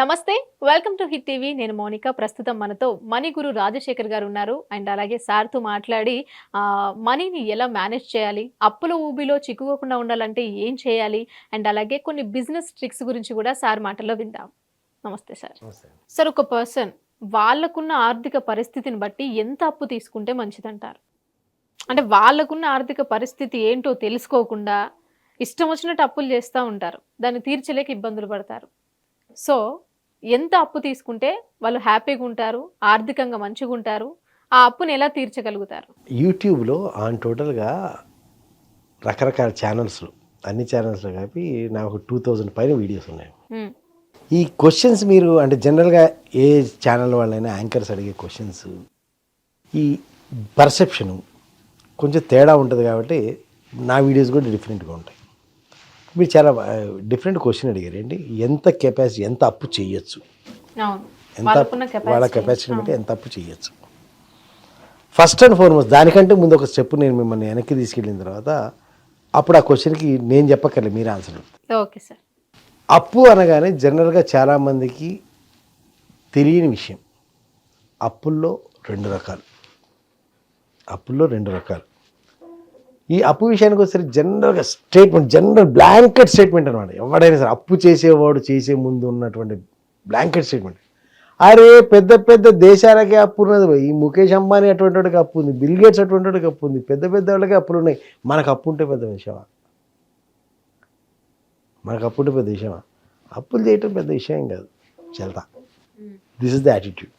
నమస్తే welcome to hit TV. నేను మౌనిక. ప్రస్తుతం మనతో మణి గురు రాజశేఖర్ గారు ఉన్నారు. అండ్ అలాగే సార్తో మాట్లాడి మనీని ఎలా మేనేజ్ చేయాలి అప్పుల ఊబిలో చిక్కుకోకుండా ఉండాలంటే ఏం చేయాలి అండ్ అలాగే కొన్ని బిజినెస్ ట్రిక్స్ గురించి కూడా సార్ మాటల్లో విందాం. నమస్తే సార్. సార్ ఒక పర్సన్ వాళ్ళకున్న ఆర్థిక పరిస్థితిని బట్టి ఎంత అప్పు తీసుకుంటే మంచిదంటారు? అంటే వాళ్ళకున్న ఆర్థిక పరిస్థితి ఏంటో తెలుసుకోకుండా ఇష్టం వచ్చినట్టు అప్పులు చేస్తూ ఉంటారు. దాన్ని తీర్చలేక ఇబ్బందులు పడతారు. సో ఎంత అప్పు తీసుకుంటే వాళ్ళు హ్యాపీగా ఉంటారు ఆర్థికంగా మంచిగా ఉంటారు ఆ అప్పుని ఎలా తీర్చగలుగుతారు? యూట్యూబ్లో ఆన్ టోటల్గా రకరకాల ఛానల్స్లో అన్ని ఛానల్స్లో కలిపి నాకు టూ థౌజండ్ పైన వీడియోస్ ఉన్నాయి. ఈ క్వశ్చన్స్ మీరు అంటే జనరల్గా ఏ ఛానల్ వాళ్ళైనా యాంకర్స్ అడిగే క్వశ్చన్స్ ఈ పర్సెప్షను కొంచెం తేడా ఉంటుంది కాబట్టి నా వీడియోస్ కూడా డిఫరెంట్గా ఉంటాయి. మీరు చాలా డిఫరెంట్ క్వశ్చన్ అడిగారు. ఏంటి? ఎంత కెపాసిటీ ఎంత అప్పు చేయొచ్చు? ఎంత వాళ్ళ. కెపాసిటీని బట్టి ఎంత అప్పు చేయొచ్చు? ఫస్ట్ అండ్ ఫార్మోస్ట్ దానికంటే ముందు ఒక స్టెప్ నేను మిమ్మల్ని వెనక్కి తీసుకెళ్ళిన తర్వాత అప్పుడు ఆ క్వశ్చన్కి నేను చెప్పక్కర్లేదు మీరు ఆన్సర్ ఓకే సార్. అప్పు అనగానే జనరల్గా చాలామందికి తెలియని విషయం. అప్పుల్లో రెండు రకాలు. అప్పుల్లో రెండు రకాలు. ఈ అప్పు విషయానికి వచ్చేసరికి జనరల్గా స్టేట్మెంట్ జనరల్ బ్లాంకెట్ స్టేట్మెంట్ అనమాట. ఎవడైనా సరే అప్పు చేసేవాడు చేసే ముందు ఉన్నటువంటి బ్లాంకెట్ స్టేట్మెంట్. అరే పెద్ద పెద్ద దేశాలకే అప్పు ఉన్నది. ఈ ముఖేష్ అంబానీ అటువంటి వాడికి అప్పు ఉంది బిల్ గేట్స్ అటువంటి వాడికి అప్పు ఉంది పెద్ద పెద్ద వాళ్ళకి అప్పులు ఉన్నాయి. మనకు అప్పు ఉంటే పెద్ద విషయమా? మనకు అప్పు ఉంటే పెద్ద విషయమా? అప్పులు చేయటం పెద్ద విషయం కాదు. చెల్తా. దిస్ ఇస్ ద యాటిట్యూడ్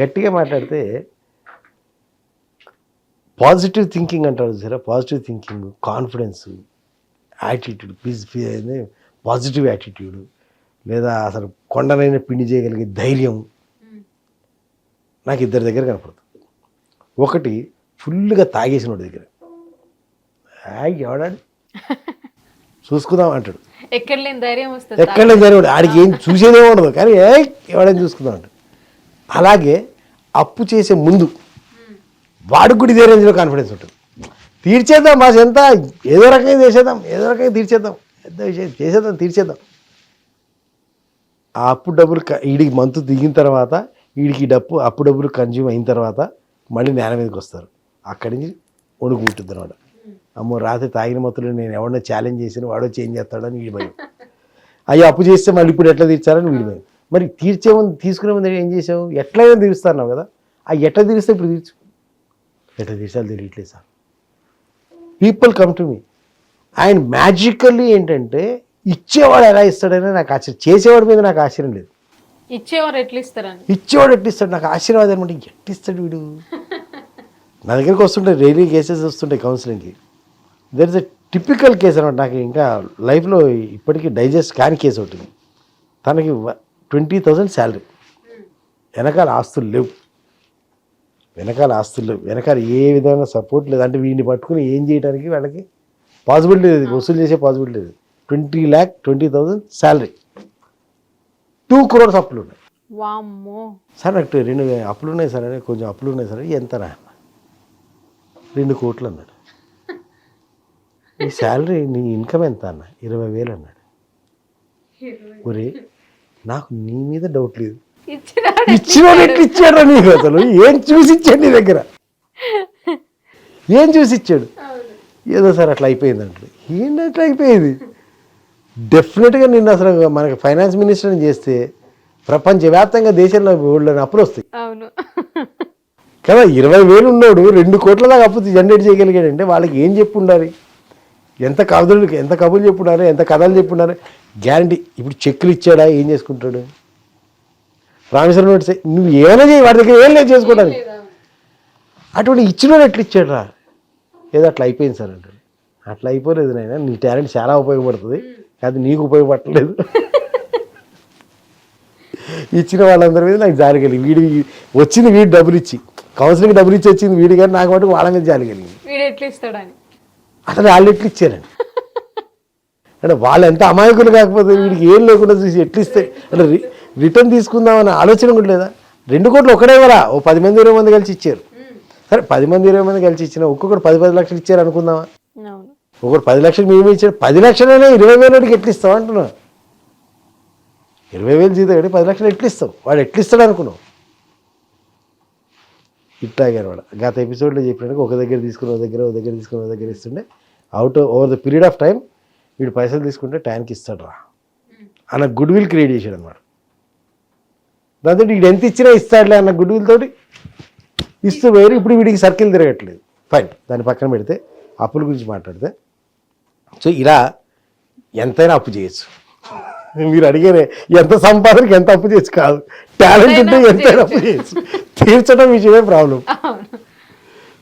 గట్టిగా మాట్లాడితే పాజిటివ్ థింకింగ్ అంటారు సరే positive thinking confidence attitude peace positive attitude లేదా అసలు కొండనైనా పిండి చేయగలిగే ధైర్యం నాకు ఇద్దరి దగ్గర కనపడుతుంది ఒకటి ఫుల్గా తాగేసిన వాడి దగ్గర. "ఆయ్, ఎవడాడు? చూసుకుందాం అంటాడు. ఎక్కడ లేని ధైర్యం వస్తుంది ఎక్కడ లేని ధైర్యం ఆడికి ఏం చూసేదే ఉండదు. కానీ ఏ ఎవడని చూసుకుందాం అంటాడు. అలాగే అప్పు చేసే ముందు వాడికి కూడా ఇదే రేంజ్లో కాన్ఫిడెన్స్ ఉంటుంది. తీర్చేద్దాం మా ఎంత? ఏదో రకంగా చేసేద్దాం ఏదో రకంగా తీర్చేద్దాం. పెద్ద విషయం? చేసేద్దాం తీర్చేద్దాం. ఆ అప్పు డబ్బులు వీడికి మంతు దిగిన తర్వాత వీడికి డప్పు అప్పు డబ్బులు కన్జ్యూమ్ అయిన తర్వాత మళ్ళీ నేల మీదకి వస్తారు. అక్కడి నుంచి వణుకు ఉంటుంది అనమాట అమ్మో రాత్రి తాగిన మత్తులు నేను ఎవరినో ఛాలెంజ్ చేసిన వాడో చేంజ్ చేస్తాడని వీడి భయం. అయ్యో అప్పు చేస్తే మళ్ళీ ఇప్పుడు ఎట్లా తీర్చాలని వీడి భయం. మరి తీర్చే ముందు తీసుకునే ముందు ఏం చేసావు? ఎట్లయినా తీరుస్తాన్నావు కదా. ఆ ఎట్లా తీరిస్తే ఇప్పుడు తీర్చు. ఎట్లా తీర్చాలి తెలియట్లేదు sir people come to me and magically ఏంటంటే ఇచ్చేవాడు ఎలా ఇస్తాడని నాకు ఆశ్చర్యం. చేసేవాడి మీద నాకు ఆశ్చర్యం లేదు. ఇచ్చేవారు ఎట్లా ఇస్తారని ఇచ్చేవాడు ఎట్లా ఇస్తాడు? నాకు ఆశీర్వాదం అనమాట ఎట్టిస్తాడు వీడు? నా దగ్గరికి వస్తుంటాయి డైలీ కేసెస్ వస్తుంటాయి కౌన్సిలింగ్కి there is a typical case అనమాట నాకు ఇంకా లైఫ్లో ఇప్పటికీ డైజెస్ట్ కాని కేసు ఒకటి తనకి ట్వంటీ థౌజండ్ శాలరీ వెనకాల ఆస్తులు లేవు. వెనకాల ఆస్తులు లేవు వెనకాల ఏ విధమైన సపోర్ట్ లేదు. అంటే వీడిని పట్టుకుని ఏం చేయడానికి వాళ్ళకి పాసిబిలిటీ లేదు. వసూలు చేసే పాసిబిలిటీ లేదు. Twenty lakh twenty thousand salary two crores అప్పులు ఉన్నాయి. సార్ నాకు రెండు అప్పులు ఉన్నాయి సార్ అంటే కొంచెం అప్పులు ఉన్నాయి సార్ ఎంతనా అన్న రెండు కోట్లు అన్నాడు. నీ శాలరీ నీ ఇన్కమ్ ఎంత అన్న? ఇరవై వేలు అన్నాడు. ఒరే నాకు నీ మీద డౌట్ లేదు. ఇచ్చినాడు ఎట్లా ఇచ్చాడు? నీకు అసలు? ఏం చూసి ఇచ్చాడు నీ దగ్గర? ఏం చూసి ఇచ్చాడు ఏదో సార్ అట్లా అయిపోయింది అంటాడు ఏంటి అట్లా అయిపోయింది? డెఫినెట్గా నిన్ను అసలు మనకి ఫైనాన్స్ మినిస్టర్ని చేస్తే ప్రపంచవ్యాప్తంగా దేశంలో ఊళ్ళో అప్పులు వస్తాయి. అవును. కదా ఇరవై వేలు ఉన్నాడు రెండు కోట్ల దాకా అప్పు జనరేట్ చేయగలిగాడంటే వాళ్ళకి ఏం చెప్పు ఉండాలి ఎంత కబుర్లు ఎంత కబుర్లు చెప్పు ఉండాలి ఎంత కథలు చెప్పు ఉండాలి గ్యారంటీ ఇప్పుడు చెక్కులు ఇచ్చాడా? ఏం చేసుకుంటాడు? రామేశ్వరం నువ్వు ఏమైనా చేయి వాడి దగ్గర ఏం లేదు చేసుకోవడానికి. అటువంటి ఇచ్చినోడు ఎట్లా ఇచ్చాడు రా? ఏదో అట్లా అయిపోయింది సార్ అంటాడు. అట్లా అయిపోలేదు నాయన నీ టాలెంట్ చాలా ఉపయోగపడుతుంది. అది నీకు ఉపయోగపడలేదు ఇచ్చిన వాళ్ళందరి మీద నాకు జాలి కలిగి వీడి వచ్చింది వీడి డబ్బులు ఇచ్చి. కౌన్సిలింగ్ డబ్బులు ఇచ్చి వచ్చింది వీడి కానీ నాకు మటుకు వాళ్ళ మీద జాలి కలిగింది. వీడు ఎట్లా ఇస్తాడని. అసలు వాళ్ళు ఎట్లు ఇచ్చారండి అంటే వాళ్ళు ఎంత అమాయకులు కాకపోతే వీడికి ఏం లేకుండా చూసి ఎట్లు ఇస్తే? అంటే రిటర్న్ తీసుకుందామన్న ఆలోచన కూడా లేదా? రెండు కోట్లు ఒకటే వరా ఓ పది మంది ఇరవై మంది కలిసి ఇచ్చారు. సరే పది మంది ఇరవై మంది కలిసి ఇచ్చిన ఒక్కొక్కరు పది పది లక్షలు ఇచ్చారు అనుకుందామా? ఒకరు పది లక్షలు మేము ఇచ్చారు. పది లక్షలైనా ఇరవై వేలకి ఎట్లు ఇస్తాం అంటున్నా ఇరవై వేలు జీతం పది లక్షలు ఎట్లు ఇస్తావు? వాడు ఎట్లు ఇస్తాడు అనుకున్నావు? ఇట్లాగారు వాడు. గత ఎపిసోడ్లో చెప్పినట్టు ఒక దగ్గర తీసుకుని ఒక దగ్గర ఒక దగ్గర తీసుకుని ఒక దగ్గర ఇస్తుండే. Out over the period of time వీడు పైసలు తీసుకుంటే టైంకి ఇస్తాడు రా. అన్న గుడ్ విల్ క్రియేట్ చేశాడు అనమాట దాంతో వీడు ఎంత ఇచ్చినా ఇస్తాడులే అన్న గుడ్ విల్ తోటి ఇస్తూ వేరు ఇప్పుడు వీడికి సర్కిల్ తిరగట్లేదు. ఫైన్ దాన్ని పక్కన పెడితే అప్పుల గురించి మాట్లాడితే. సో ఇలా ఎంతైనా అప్పు చేయొచ్చు. మీరు అడిగారే ఎంత సంపాదనకి ఎంత అప్పు చేయొచ్చు కాదు. టాలెంట్ ఉంటే ఎంతైనా అప్పు చేయొచ్చు. తీర్చడం విషయమే ప్రాబ్లం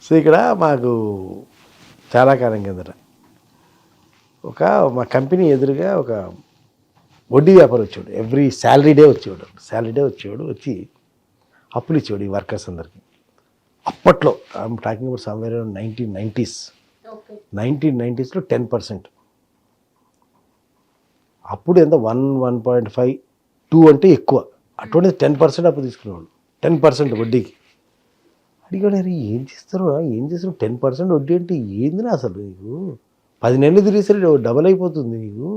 సో ఇక్కడ మాకు చాలా కాలం కిందట ఒక మా కంపెనీ ఎదురుగా ఒక వడ్డీ వ్యాపారం వచ్చాడు ఎవ్రీ శాలరీ డే వచ్చేవాడు. శాలరీ డే వచ్చేవాడు వచ్చి అప్పులు ఇచ్చేవాడు ఈ వర్కర్స్ అందరికి. అప్పట్లో I'm talking about somewhere nineteen nineties nineteen నైంటీస్లో ten percent అప్పుడు ఎంత? One one point five two అంటే ఎక్కువ. అటువంటిది టెన్ పర్సెంట్ అప్పు తీసుకునేవాళ్ళు. టెన్ పర్సెంట్ వడ్డీకి. అడిగాడు అరే ఏం చేస్తారు ఏం చేస్తారు టెన్ పర్సెంట్ వడ్డీ అంటే ఏందినా అసలు నీకు? పది నెలలు తిరిగేసరి డబల్ అయిపోతుంది నీకు.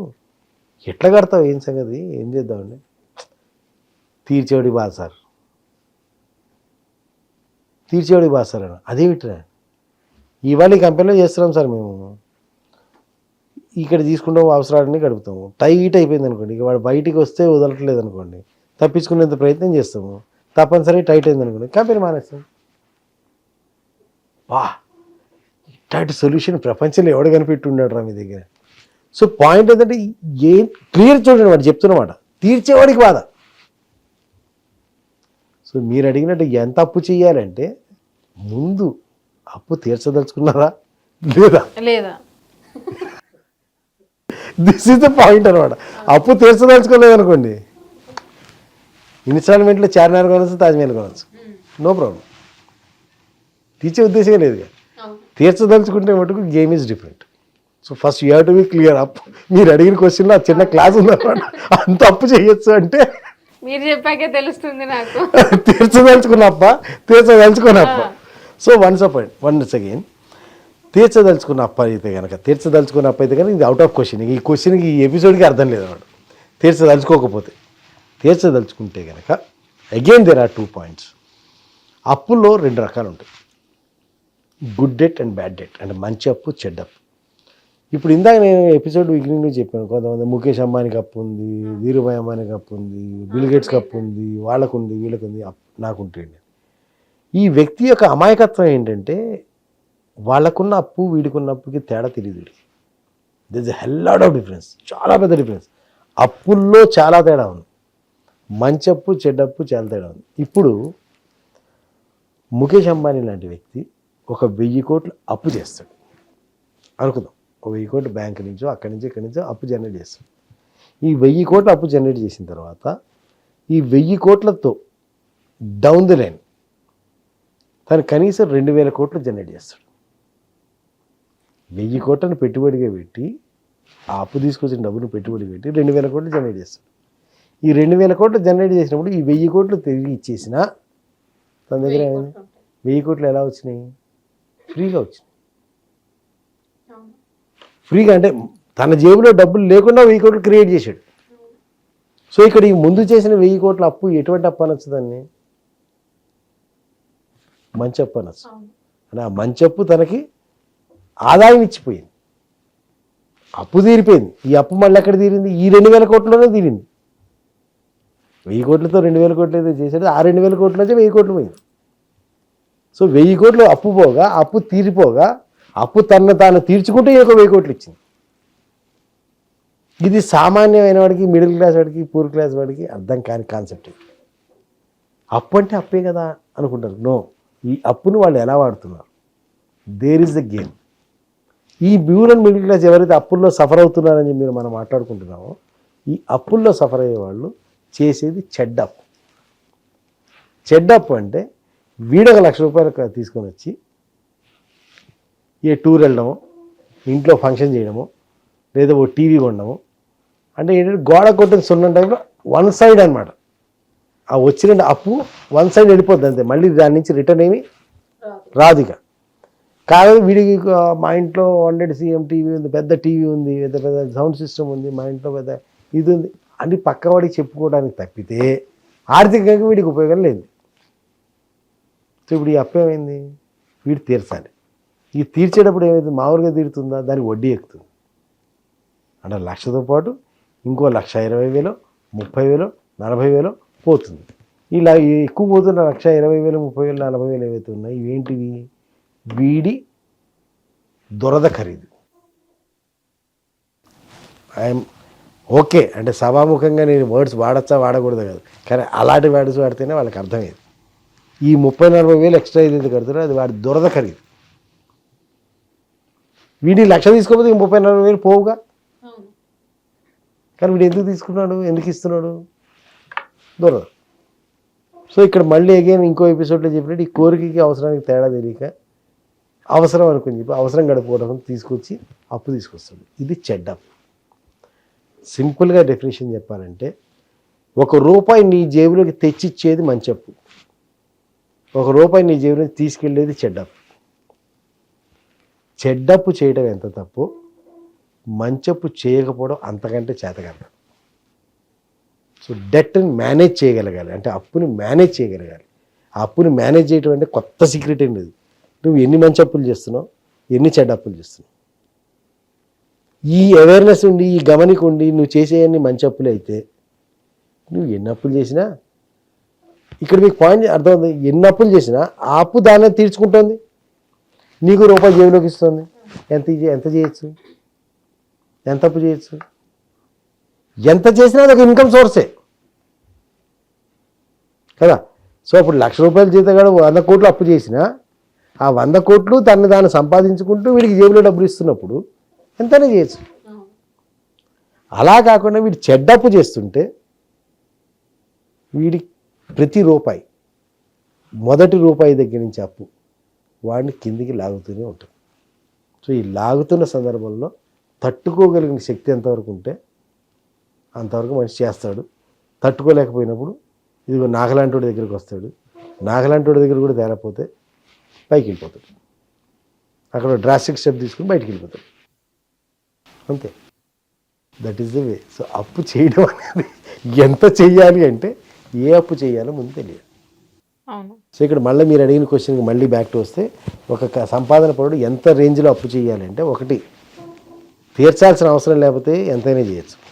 ఎట్లా కడతావు ఏం సంగతి? ఏం చేద్దామండి? తీర్చేవాడి బాధ సార్. తీర్చేవాడి బాధ సార్ అన్న. అదేమిట్రా? ఇవాళ ఈ కంపెనీలో చేస్తున్నాం సార్ మేము. ఇక్కడ తీసుకుంటాము అవసరాలన్నీ గడుపుతాము. టైట్ అయిపోయింది అనుకోండి. ఇక వాడు బయటికి వస్తే వదలట్లేదు అనుకోండి. తప్పించుకునేంత ప్రయత్నం చేస్తాము. తప్పనిసరి టైట్ అయింది అనుకోండి. కంపెనీ మానేస్తాం. వా ఇట్లాంటి సొల్యూషన్ ప్రపంచంలో ఎవడు కనిపెట్టి ఉన్నాడు రా మీ దగ్గర? సో పాయింట్ ఏంటంటే ఏం క్లియర్ చూడండి వాడు చెప్తున్నమాట. తీర్చేవాడికి బాధ. సో మీరు అడిగినట్టు ఎంత అప్పు చేయాలంటే ముందు అప్పు తీర్చదలుచుకున్నారా? లేదా? లేదా. దిస్ ఇస్ ద పాయింట్ అనమాట అప్పు తీర్చదలుచుకోలేదు అనుకోండి. ఇన్స్టాల్మెంట్లో చార్మినార్ కొనవచ్చు తాజ్మహల్ కొనవచ్చు నో ప్రాబ్లం తీర్చే ఉద్దేశమే లేదు. తీర్చదలుచుకుంటే మటుకు game is different so first you have to be clear up మీరు అడిగిన క్వశ్చన్లో చిన్న క్లాస్ ఉందన్నమాట. అంత అప్పు చేయొచ్చు అంటే మీరు చెప్పాకే తెలుస్తుంది నాకు. తీర్చదలుచుకున్న అప్ప తీర్చదలుచుకున్న అప్ప so once up once again తీర్చదలుచుకున్న అప్ప అయితే కనుక తీర్చదలుచుకున్న అప్ప అయితే కనుక ఇది అవుట్ ఆఫ్ క్వశ్చన్ ఈ క్వశ్చన్కి ఈ ఎపిసోడ్కి అర్థం లేదు అన్నమాట. తీర్చదలుచుకోకపోతే తీర్చదలుచుకుంటే కనుక again there are two points అప్పుల్లో రెండు రకాలు ఉంటాయి. Good debt and bad debt అంటే మంచి అప్పు చెడ్డ అప్పు. ఇప్పుడు ఇందాక నేను ఎపిసోడ్ బిగినింగ్ నుంచి చెప్పాను కొంతమంది ముఖేష్ అంబానీకి అప్పు ఉంది ధీరుభాయ్ అంబానీకి అప్పు ఉంది బిల్గేట్స్ అప్పు ఉంది వాళ్ళకు ఉంది వీళ్ళకు ఉంది నాకు ఉంటుంది ఈ వ్యక్తి యొక్క అమాయకత్వం ఏంటంటే వాళ్ళకున్న అప్పు వీడికున్న అప్పుకి తేడా తెలియదు దిస్ హెల్లాడ్ ఆఫ్ డిఫరెన్స్ చాలా పెద్ద డిఫరెన్స్ అప్పుల్లో చాలా తేడా ఉంది. మంచి అప్పు చెడ్డప్పు చాలా తేడా ఉంది. ఇప్పుడు ముఖేష్ అంబానీ లాంటి వ్యక్తి ఒక వెయ్యి కోట్లు అప్పు చేస్తాడు. అనుకుందాం. ఒక వెయ్యి కోట్లు బ్యాంక్ నుంచో అక్కడి నుంచి ఇక్కడి నుంచో అప్పు జనరేట్ చేస్తాడు ఈ వెయ్యి కోట్లు అప్పు జనరేట్ చేసిన తర్వాత ఈ వెయ్యి కోట్లతో డౌన్ ది లైన్ తను కనీసం రెండు వేల కోట్లు జనరేట్ చేస్తాడు. వెయ్యి కోట్లను పెట్టుబడిగా పెట్టి ఆ అప్పు తీసుకొచ్చిన డబ్బును పెట్టుబడి పెట్టి రెండు వేల కోట్లు జనరేట్ చేస్తాడు. ఈ రెండు వేల కోట్లు జనరేట్ చేసినప్పుడు ఈ వెయ్యి కోట్లు తిరిగి ఇచ్చేసినా తన దగ్గర వెయ్యి కోట్లు ఎలా వచ్చినాయి? ఫ్రీగా వచ్చినాయి. ఫ్రీగా అంటే తన జేబులో డబ్బులు లేకుండా వెయ్యి కోట్లు క్రియేట్ చేశాడు. సో ఇక్కడ ఈ ముందు చేసిన వెయ్యి కోట్ల అప్పు ఎటువంటి అప్పు అనొచ్చు దాన్ని? మంచి అప్పు అనొచ్చు. అంటే ఆ మంచి అప్పు తనకి ఆదాయం ఇచ్చిపోయింది. అప్పు తీరిపోయింది. ఈ అప్పు మళ్ళీ ఎక్కడ తీరింది? ఈ రెండు వేల కోట్లలోనే తీరింది. వెయ్యి కోట్లతో రెండు వేల కోట్లు ఏదో చేశాడు. ఆ రెండు వేల కోట్లలోనే వెయ్యి కోట్లు పోయింది. సో వెయ్యి కోట్లు అప్పు పోగా అప్పు తీరిపోగా అప్పు తన్ను తాను తీర్చుకుంటే ఒక వెయ్యి కోట్లు ఇచ్చింది. ఇది సామాన్యమైన వాడికి మిడిల్ క్లాస్ వాడికి పూర్ క్లాస్ వాడికి అర్థం కాని కాన్సెప్ట్ ఇది అప్పు అంటే అప్పే కదా అనుకుంటారు. నో ఈ అప్పును వాళ్ళు ఎలా వాడుతున్నారు? దేర్ ఇస్ ద గేమ్ ఈ బ్యూర్ అండ్ మిడిల్ క్లాస్ ఎవరైతే అప్పుల్లో సఫర్ అవుతున్నారని మీరు మనం మాట్లాడుకుంటున్నామో ఈ అప్పుల్లో సఫర్ అయ్యే వాళ్ళు చేసేది చెడ్డప్పు. చెడ్డప్పు అంటే వీడొక లక్ష రూపాయలు తీసుకొని వచ్చి ఏ టూర్ వెళ్ళడము ఇంట్లో ఫంక్షన్ చేయడము లేదా ఓ టీవీ కొనడము. అంటే ఏంటంటే గోడ కొట్టిన సున్నం టైంలో వన్ సైడ్ అన్నమాట. ఆ వచ్చిన అప్పు వన్ సైడ్ వెళ్ళిపోద్ది అంతే. మళ్ళీ దాని నుంచి రిటర్న్ ఏమి రాదు ఇక. కాదు వీడికి మా ఇంట్లో హండ్రెడ్ సీఎం టీవీ ఉంది పెద్ద టీవీ ఉంది పెద్ద పెద్ద సౌండ్ సిస్టమ్ ఉంది మా ఇంట్లో పెద్ద ఇది ఉంది. అని పక్కవాడికి చెప్పుకోవడానికి తప్పితే ఆర్థికంగా వీడికి ఉపయోగం లేదు. సో ఇప్పుడు ఈ అప్పు ఏమైంది? వీడు తీర్చాలి. ఈ తీర్చేటప్పుడు ఏమైతుంది? మామూలుగా తీరుతుందా? దానికి వడ్డీ ఎక్కుతుంది. అంటే లక్షతో పాటు ఇంకో లక్ష ఇరవై వేలు ముప్పై వేలు నలభై వేలు పోతుంది. ఇలా ఎక్కువ పోతున్న లక్ష ఇరవై వేలు ముప్పై వేలు నలభై వేలు ఏవైతే ఉన్నాయి ఇవేంటివి? వీడి దురద ఖరీదు. ఐఎమ్ ఓకే అంటే సభాముఖంగా నేను వర్డ్స్ వాడచ్చా వాడకూడదు కాదు. కానీ అలాంటి వర్డ్స్ వాడితేనే వాళ్ళకి అర్థమయ్యేది. ఈ ముప్పై నలభై వేలు ఎక్స్ట్రా ఏదైతే కడుతున్నారో అది వాడి దురద ఖరీదు. వీడి లక్ష తీసుకోకపోతే ఇంక ముప్పై నలభై వేలు పోవుగా. కానీ వీడు ఎందుకు తీసుకున్నాడు ఎందుకు ఇస్తున్నాడు? దూరం. సో ఇక్కడ మళ్ళీ అగైన్ ఇంకో ఎపిసోడ్లో చెప్పినట్టు ఈ కోరికకి అవసరానికి తేడా తెలియక అవసరం అనుకుని చెప్పి అవసరం గడుపుకోవడం తీసుకొచ్చి అప్పు తీసుకొస్తాడు. ఇది చెడ్డ అప్పు. సింపుల్గా డెఫినేషన్ చెప్పాలంటే ఒక రూపాయి నీ జేబులోకి తెచ్చిచ్చేది మంచి అప్పు. ఒక రూపాయి నీ జేబులోకి తీసుకెళ్ళేది చెడ్డప్పు చెడ్డప్పు చేయడం ఎంత తప్పు? మంచప్పు చేయకపోవడం అంతకంటే చేతగలం సో డెట్ని మేనేజ్ చేయగలగాలి. అంటే అప్పుని మేనేజ్ చేయగలగాలి. ఆ అప్పుని మేనేజ్ చేయడం అంటే కొత్త సీక్రెట్ ఏం లేదు. నువ్వు ఎన్ని మంచి అప్పులు చేస్తున్నావు? ఎన్ని చెడ్డ అప్పులు చేస్తున్నావు? ఈ అవేర్నెస్ ఉండి ఈ గమనిక ఉండి నువ్వు చేసేవన్నీ మంచి అప్పులు అయితే నువ్వు ఎన్ని అప్పులు చేసినా ఇక్కడ మీకు పాయింట్ అర్థమవుతుంది ఎన్ని అప్పులు చేసినా ఆ అప్పు దాన్ని తీర్చుకుంటుంది. నీకు రూపాయి జేబులోకి ఇస్తుంది. ఎంత ఎంత చేయొచ్చు? ఎంత అప్పు చేయొచ్చు? ఎంత చేసినా అదొక ఇన్కమ్ సోర్సే. కదా? సో అప్పుడు లక్ష రూపాయలు జీతగాడు వంద కోట్లు అప్పు చేసినా ఆ వంద కోట్లు తను దాన్ని సంపాదించుకుంటూ వీడికి జేబులో డబ్బులు ఇస్తున్నప్పుడు ఎంతనే చేయొచ్చు. అలా కాకుండా వీడు చెడ్డప్పు చేస్తుంటే వీడి ప్రతి రూపాయి మొదటి రూపాయి దగ్గర నుంచి అప్పు వాడిని కిందికి లాగుతూనే ఉంటుంది సో ఈ లాగుతున్న సందర్భంలో తట్టుకోగలిగిన శక్తి ఎంతవరకు ఉంటే అంతవరకు మనిషి చేస్తాడు. తట్టుకోలేకపోయినప్పుడు ఇదిగో నాగలాంటి దగ్గరికి వస్తాడు. నాగలాంటి దగ్గర కూడా తేరపోతే పైకి వెళ్ళిపోతాడు. అక్కడ డ్రాస్టిక్ స్టెప్ తీసుకుని బయటికి వెళ్ళిపోతాడు. అంతే. That is the way so అప్పు చేయడం అనేది ఎంత చెయ్యాలి అంటే ఏ అప్పు చేయాలో ముందు తెలియాలి. సో ఇక్కడ మళ్ళీ మీరు అడిగిన క్వశ్చన్కి మళ్ళీ బ్యాక్ టు వస్తే ఒక సంపాదన పరుడు ఎంత రేంజ్లో అప్పు చేయాలంటే ఒకటి తీర్చాల్సిన అవసరం లేకపోతే ఎంతైనా చేయొచ్చు.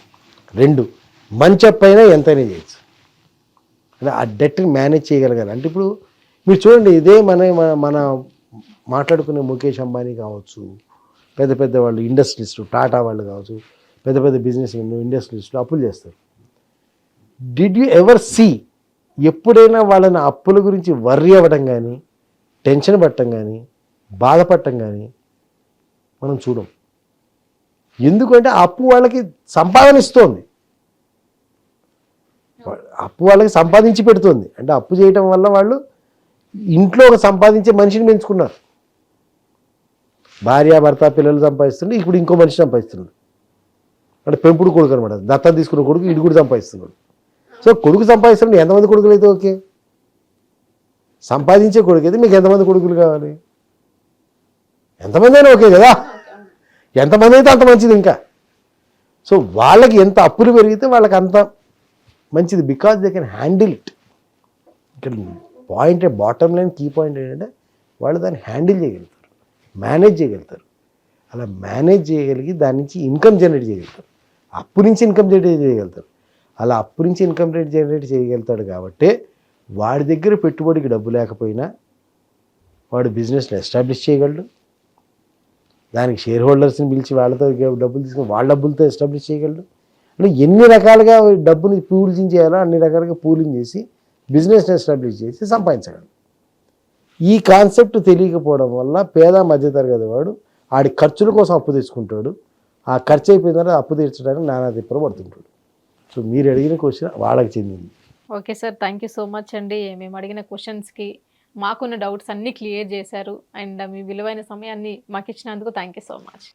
రెండు మంచి అప్పు అయినా ఎంతైనా చేయొచ్చు. అంటే ఆ డెట్ని మేనేజ్ చేయగలగాలి. అంటే ఇప్పుడు మీరు చూడండి ఇదే మన మన- మన మాట్లాడుకునే ముఖేష్ అంబానీ కావచ్చు పెద్ద పెద్ద వాళ్ళు ఇండస్ట్రీస్టు టాటా వాళ్ళు కావచ్చు పెద్ద పెద్ద బిజినెస్ ఇండస్ట్రీస్లో అప్పులు చేస్తారు. డిడ్ యూ ఎవర్ సీ ఎప్పుడైనా వాళ్ళని అప్పుల గురించి వర్రీ అవ్వడం కానీ టెన్షన్ పట్టడం కానీ బాధపడటం కానీ మనం చూడం. ఎందుకంటే అప్పు వాళ్ళకి సంపాదన ఇస్తోంది. అప్పు వాళ్ళకి సంపాదించి పెడుతుంది. అంటే అప్పు చేయటం వల్ల వాళ్ళు ఇంట్లో ఒక సంపాదించే మనిషిని పెంచుకున్నారు. భార్య భర్త పిల్లలు సంపాదిస్తుండే ఇప్పుడు ఇంకో మనిషి సంపాదిస్తున్నాడు. అంటే పెంపుడు కొడుకు అనమాట దత్తం తీసుకున్న కొడుకు ఇడు కూడా సంపాదిస్తున్నాడు. సో కొడుకు సంపాదిస్తున్నాడు ఎంతమంది కొడుకులు అయితే ఓకే? సంపాదించే కొడుకు అయితే మీకు ఎంతమంది కొడుకులు కావాలి? ఎంతమంది అయినా ఓకే కదా? ఎంతమంది అయితే అంత మంచిది ఇంకా. సో వాళ్ళకి ఎంత అప్పులు పెరిగితే వాళ్ళకి అంత మంచిది because they can handle it ఇక్కడ point bottom line key point ఏంటంటే వాళ్ళు దాన్ని హ్యాండిల్ చేయగలుగుతారు మేనేజ్ చేయగలుగుతారు. అలా మేనేజ్ చేయగలిగి దాని నుంచి ఇన్కమ్ జనరేట్ చేయగలుగుతారు. అప్పు నుంచి ఇన్కమ్ జనరేట్ చేయగలుగుతారు. అలా అప్పు నుంచి ఇన్కమ్ రేట్ జనరేట్ చేయగలుగుతాడు కాబట్టి వాడి దగ్గర పెట్టుబడికి డబ్బు లేకపోయినా వాడు బిజినెస్ని ఎస్టాబ్లిష్ చేయగలడు. దానికి షేర్ హోల్డర్స్ని పిలిచి వాళ్ళతో డబ్బులు తీసుకుని వాళ్ళ డబ్బులతో ఎస్టాబ్లిష్ చేయగలడు. అంటే ఎన్ని రకాలుగా డబ్బుని పూలింగ్ చేయాలో అన్ని రకాలుగా పూలింగ్ చేసి బిజినెస్ని ఎస్టాబ్లిష్ చేసి సంపాదించగలడు. ఈ కాన్సెప్ట్ తెలియకపోవడం వల్ల పేద మధ్యతరగతి వాడు ఆడి ఖర్చుల కోసం అప్పు తీసుకుంటాడు ఆ ఖర్చు అయిపోయిన తర్వాత అప్పు తీర్చడానికి నానా తిప్పలు పడుతుంటాడు. సో మీరు అడిగిన క్వశ్చన్ వాళ్ళకి చెందింది. Okay sir thank you so much అండి. మేము అడిగిన క్వశ్చన్స్కి మాకున్న డౌట్స్ అన్నీ క్లియర్ చేశారు. అండ్ మీ విలువైన సమయాన్ని మాకు ఇచ్చినందుకు థ్యాంక్ యూ సో మచ్